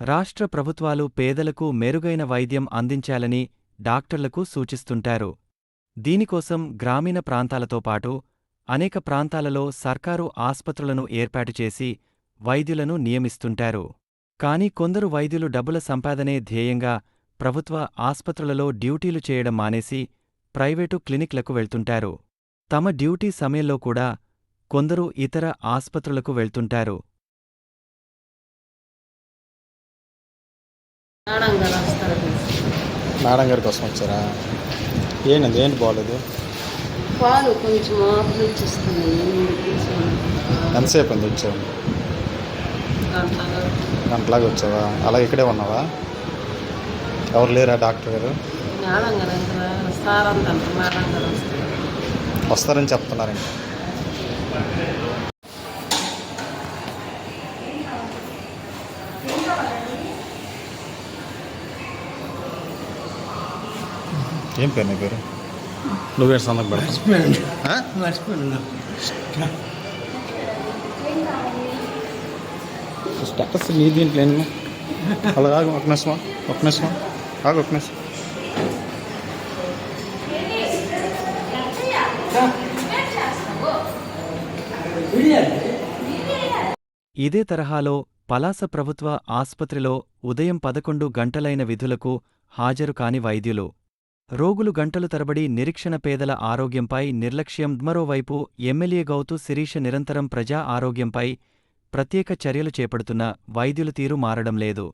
రాష్ట్ర ప్రభుత్వాలు పేదలకు మెరుగైన వైద్యం అందించాలని డాక్టర్లకు సూచిస్తుంటారు. దీనికోసం గ్రామీణ ప్రాంతాలతో పాటు అనేక ప్రాంతాలలో సర్కారు ఆస్పత్రులను ఏర్పాటు చేసి వైద్యులను నియమిస్తుంటారు. కాని కొందరు వైద్యులు డబ్బుల సంపాదనే ధ్యేయంగా ప్రభుత్వ ఆస్పత్రులలో డ్యూటీలు చేయడం మానేసి ప్రైవేటు క్లినిక్లకు వెళ్తుంటారు. తమ డ్యూటీ సమయంలో కూడా కొందరు ఇతర ఆస్పత్రులకు వెళ్తుంటారు. మేడం గారు కోసం వచ్చారా? ఏంటి ఏంటి బాగోలేదు పాలు కొంచెం ఆకులు ఎంతసేపు ఉంది వచ్చావు గంటలాగా. వచ్చావా? అలా ఇక్కడే ఉన్నావా? ఎవరు లేరా డాక్టర్ గారు? వస్తారని చెప్తున్నారు ఏం పేరు నీ పేరు? నువ్వేం సందకు పెడతావు. స్టేటస్ నీ దీంట్లో ఏమో అలా ఆగు ఒక నిమిషమా ఒక నిమిషమా ఆగు ఒక నిమిషం. ఇదే తరహాలో పలాస ప్రభుత్వ ఆస్పత్రిలో ఉదయం పదకొండు గంటలైన విధులకు హాజరు కాని వైద్యులు. రోగులు గంటలు తరబడి నిరీక్షణ పేదల ఆరోగ్యంపై నిర్లక్ష్యం. మరోవైపు ఎమ్మెల్యే గౌతు శిరీష నిరంతరం ప్రజా ఆరోగ్యంపై ప్రత్యేక చర్యలు చేపడుతున్న వైద్యుల తీరు మారడం లేదు.